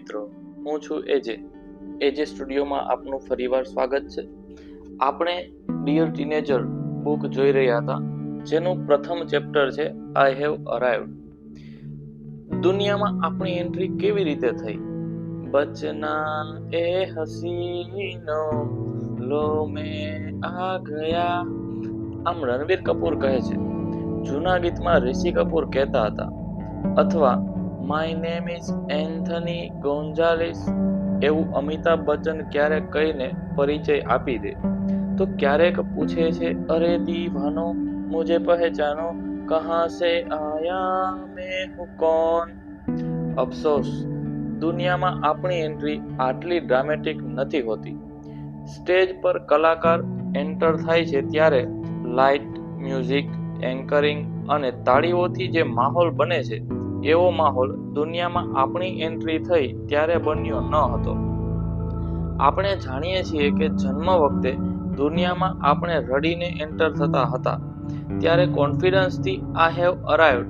મિત્રો, હું છું એજે એજે સ્ટુડિયોમાં આપનું ફરીવાર સ્વાગત છે. આપણે ડિયર ટીનેજર બુક જોઈ રહ્યા હતા, જેનું પ્રથમ ચેપ્ટર છે આઈ હેવ અરાઇવડ દુનિયામાં આપણી એન્ટ્રી કેવી રીતે થઈ? બચના એ હસીનો લો મે આ ગયા, આમ રણવીર કપૂર કહે છે. જૂના ગીતમાં ઋષિ કપૂર કહેતા હતા, અથવા my name is Anthony Gonsalves એવું અમિતાભ બચ્ચન ક્યારેક કહીને પરિચય આપી દે. તો ક્યારેક પૂછે છે, અરે દીવાનો, મુજે પહેચાનો, કહા સે આયા, મેં હું કોણ? અફસોસ, દુનિયામાં આપણી એન્ટ્રી આટલી ડ્રામેટિક નથી હોતી. સ્ટેજ પર કલાકાર એન્ટર થાય છે ત્યારે લાઇટ, મ્યુઝિક, એન્કરિંગ અને તાળીઓથી જે માહોલ બને છે એવો માહોલ દુનિયામાં આપણી એન્ટ્રી થઈ ત્યારે બન્યો ન હતો. આપણે જાણીએ છીએ કે જન્મ વખતે દુનિયામાં આપણે રડીને એન્ટર થતા હતા. ત્યારે કોન્ફિડન્સથી આ હેવ અરાઇવડ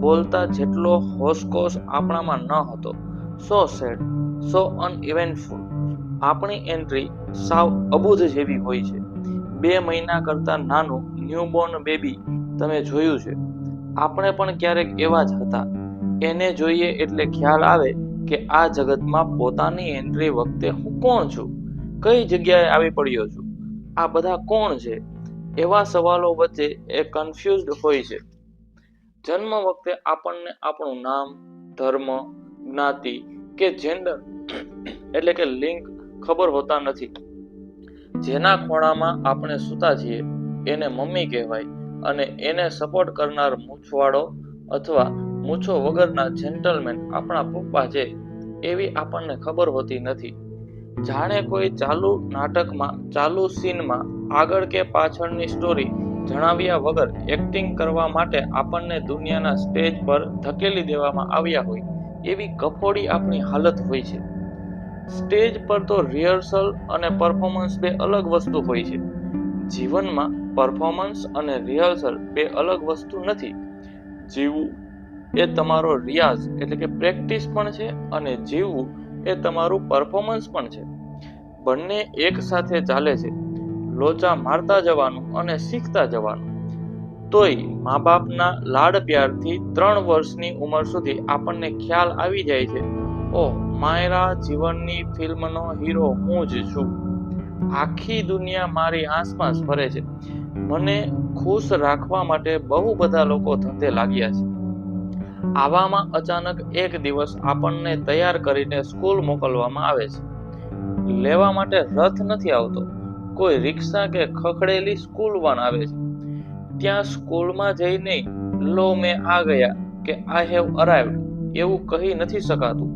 બોલતા જેટલો હોશકોશ આપણામાં ન હતો. સો સેડ સો અનઇવેન્ટફુલ આપણી એન્ટ્રી સાવ અબુધ જેવી હોય છે. બે મહિના કરતાં નાનું ન્યૂબોર્ન બેબી તમે જોયું છે. આપણે પણ ક્યારેક એવા જ હતા. એને જોઈએ એટલે ખ્યાલ આવે કે આ જગતમાં પોતાની એન્ટ્રી વખતે હું કોણ છું? કઈ જગ્યાએ આવી પડ્યો છું? આ બધા કોણ છે? એવા સવાલો વચ્ચે એ કન્ફ્યુઝડ હોય છે. જન્મ વખતે આપણને આપણું નામ, ધર્મ, જ્ઞાતિ કે જેન્ડર એટલે કે લિંગ ખબર હોતા નથી. જેના ખોણામાં આપણે સૂતા છીએ, એને મમ્મી કહેવાય અને એને સપોર્ટ કરનાર મૂછવાળો અથવા મૂછો વગરના જેન્ટલમેન આપણા પપ્પા છે, એવી આપણને ખબર હોતી નથી. જાણે કોઈ ચાલુ નાટકમાં, ચાલુ સીનમાં આગળ કે પાછળની સ્ટોરી જણાવ્યા વગર એક્ટિંગ કરવા માટે આપણને દુનિયાના સ્ટેજ પર ધકેલી દેવામાં આવ્યા હોય, એવી કફોડી આપણી હાલત હોય છે. સ્ટેજ પર તો રિહર્સલ અને પરફોર્મન્સ બે અલગ વસ્તુ હોય છે. જીવનમાં પરફોર્મન્સ અને રિહર્સલ બે અલગ વસ્તુ નથી. જીવવું એ તમારો રિયાઝ એટલે કે પ્રેક્ટિસ પણ છે અને જીવવું એ તમારું પરફોર્મન્સ પણ છે. બંને એક સાથે ચાલે છે. લોચા મારતા જવાનું અને શીખતા જવાનું. તોય મા બાપના લાડ પ્યારથી ત્રણ વર્ષની ઉંમર સુધી આપણને ખ્યાલ આવી જાય છે, ઓહ મારા જીવનની ફિલ્મનો હીરો હું જ છું. આખી દુનિયા મારી આસપાસ ફરે છે. મને ખુશ રાખવા માટે બહુ બધા લોકો ધંધે લાગ્યા છે. આવામાં અચાનક એક દિવસ આપણને તૈયાર કરીને સ્કૂલ મોકલવામાં આવે છે. લેવા માટે રથ નથી આવતો. કોઈ રિક્ષા કે ખખડેલી સ્કૂલ વાન આવે છે. ત્યાં સ્કૂલમાં જઈને, લો, મેં આ ગયા કે આઈ હેવ અરાઈવ એવું કહી નથી શકાતું.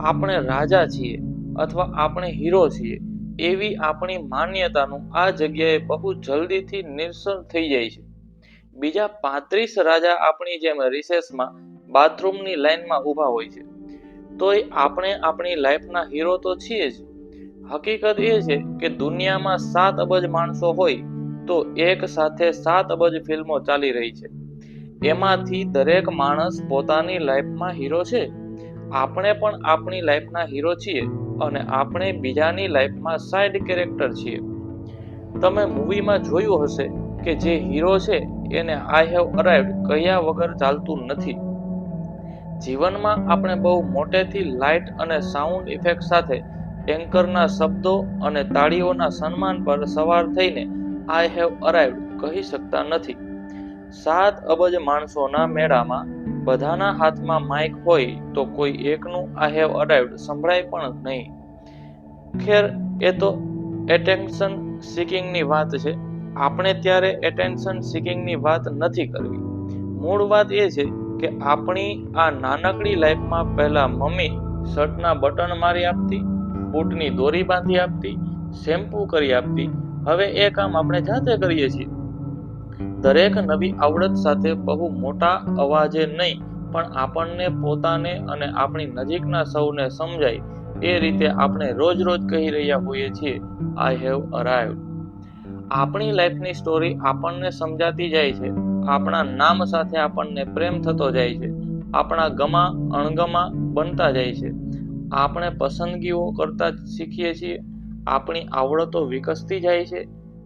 આપણે રાજા છીએ અથવા આપણે હીરો છીએ, એવી આપણી માન્યતાનું આ જગ્યાએ બહુ જલ્દીથી નિરસન થઈ જાય છે. બીજા પાંત્રીસ રાજા આપણી જેમ રિસેસમાં બાથરૂમની લાઇનમાં ઊભા હોય છે. તોય આપણે આપણી લાઈફના હીરો તો છીએ જ. હકીકત એ છે કે દુનિયામાં સાત અબજ માણસો હોય તો એક સાથે સાત અબજ ફિલ્મો ચાલી રહી છે. એમાંથી દરેક માણસ પોતાની લાઈફમાં હીરો છે. આપણે પણ આપણી લાઈફના હીરો છીએ અને આપણે બીજાની લાઈફમાં સાઈડ કેરેક્ટર છીએ. તમે મૂવીમાં જોયું હશે કે જે હીરો છે એને આઈ હેવ અરાઇવડ કહ્યા વગર ચાલતું નથી. જીવનમાં આપણે બહુ મોટેથી લાઇટ અને સાઉન્ડ ઇફેક્ટ સાથે એન્કરના શબ્દો અને તાળીઓના સન્માન પર સવાર થઈને આઈ હેવ અરાઇવડ કહી શકતા નથી. સાત અબજ માણસોના મેળામાં બધાના હાથમાં માઇક હોય તો કોઈ એકનું આઈ હેવ અરાઇવડ સંભળાય પણ નહીં. ખેર, એ તો એટેન્શન સિકિંગની વાત છે. આપણે ત્યારે એટેન્શન સિકિંગની વાત નથી કરવી. મૂળ વાત એ છે કે આપણી આ નાનકડી લાઈફમાં પહેલા મમ્મી શર્ટના બટન મારી આપતી, બૂટની દોરી બાંધી આપતી, શેમ્પૂ કરી આપતી. હવે એ કામ આપણે જાતે કરીએ છીએ. દરેક નવી આવડત સાથે બહુ મોટા અવાજે નહીં, પણ આપણને પોતાને અને આપણી નજીકના સૌને સમજાય. એ રીતે આપણે રોજ રોજ કહી રહ્યા હોઈએ છીએ આઈ હેવ અરાઈવ આપણી લાઈફની સ્ટોરી આપણને સમજાતી જાય છે. આપણા નામ સાથે આપણને પ્રેમ થતો જાય છે. આપણા ગમા, અણગમા બનતા જાય છે. આપણે પસંદગીઓ કરતા શીખીએ છીએ. આપણી આવડતો વિકસતી જાય છે.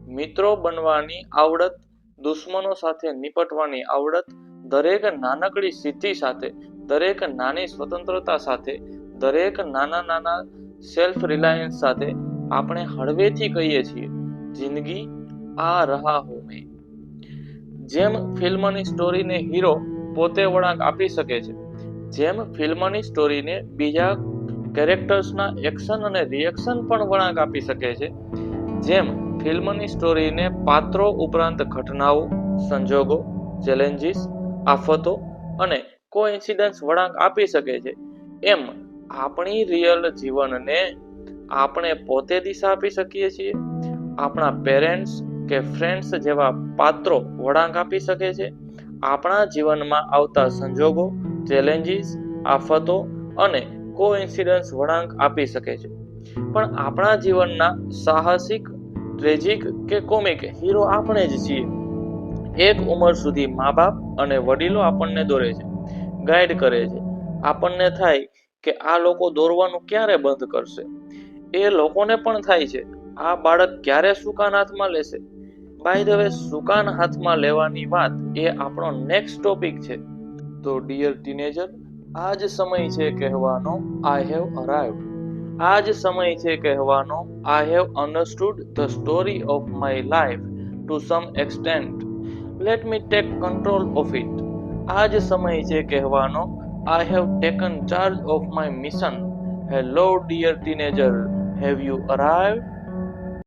મિત્રો બનવાની આવડત, દુશ્મનો સાથે નિપટવાની આવડત, દરેક નાનકડી સિદ્ધિ સાથે, દરેક નાની સ્વતંત્રતા સાથે, દરેક નાના નાના સેલ્ફ રિલાયન્સ સાથે આપણે હળવેથી કહીએ છીએ, જિંદગી આ રહા હું મેં જેમ ફિલ્મની સ્ટોરીને હીરો પોતે વળાંક આપી શકે છે, જેમ ફિલ્મની સ્ટોરીને બીજા કેરેક્ટર્સના એક્શન અને રિએક્શન પણ વળાંક આપી શકે છે, જેમ ફિલ્મની સ્ટોરીને પાત્રો ઉપરાંત ઘટનાઓ, સંજોગો, ચેલેન્જીસ, આફતો અને કોઇન્સિડન્સ વળાંક આપી શકે છે. એમ આપણી રિયલ જીવનને આપણે પોતે દિશા આપી શકીએ છીએ, આપણા પેરેન્ટ્સ કે ફ્રેન્ડ્સ જેવા પાત્રો વળાંક આપી શકે છે? આપણા જીવનમાં આવતા સંજોગો ચેલેન્જીસ આફતો અને કોઇન્સિડન્સ વળાંક આપી શકે છે. પણ આપણા જીવનના સાહસિક ટ્રેજિક કે કોમિક હીરો આપણે જ છીએ. એક ઉંમર સુધી મા બાપ અને વડીલો આપણને દોરે છે ગાઈડ કરે છે. આપણને થાય કે આ લોકો દોરવાનું ક્યારે બંધ કરશે? એ લોકોને પણ થાય છે. આ બાળક ક્યારે સુકાન હાથમાં લેશે? બાય ધ વે સુકાન હાથમાં લેવાની વાત એ આપણો નેક્સ્ટ ટોપિક છે. તો ડિયર ટીનેજર આ જ સમય છે કહેવાનો આઈ હેવ અરાઇવ્ડ આ જ સમય છે કહેવાનો I have understood the story of my life to some extent let me take control of it આ જ સમય છે કહેવાનો I have taken charge of my mission hello dear teenager have you arrived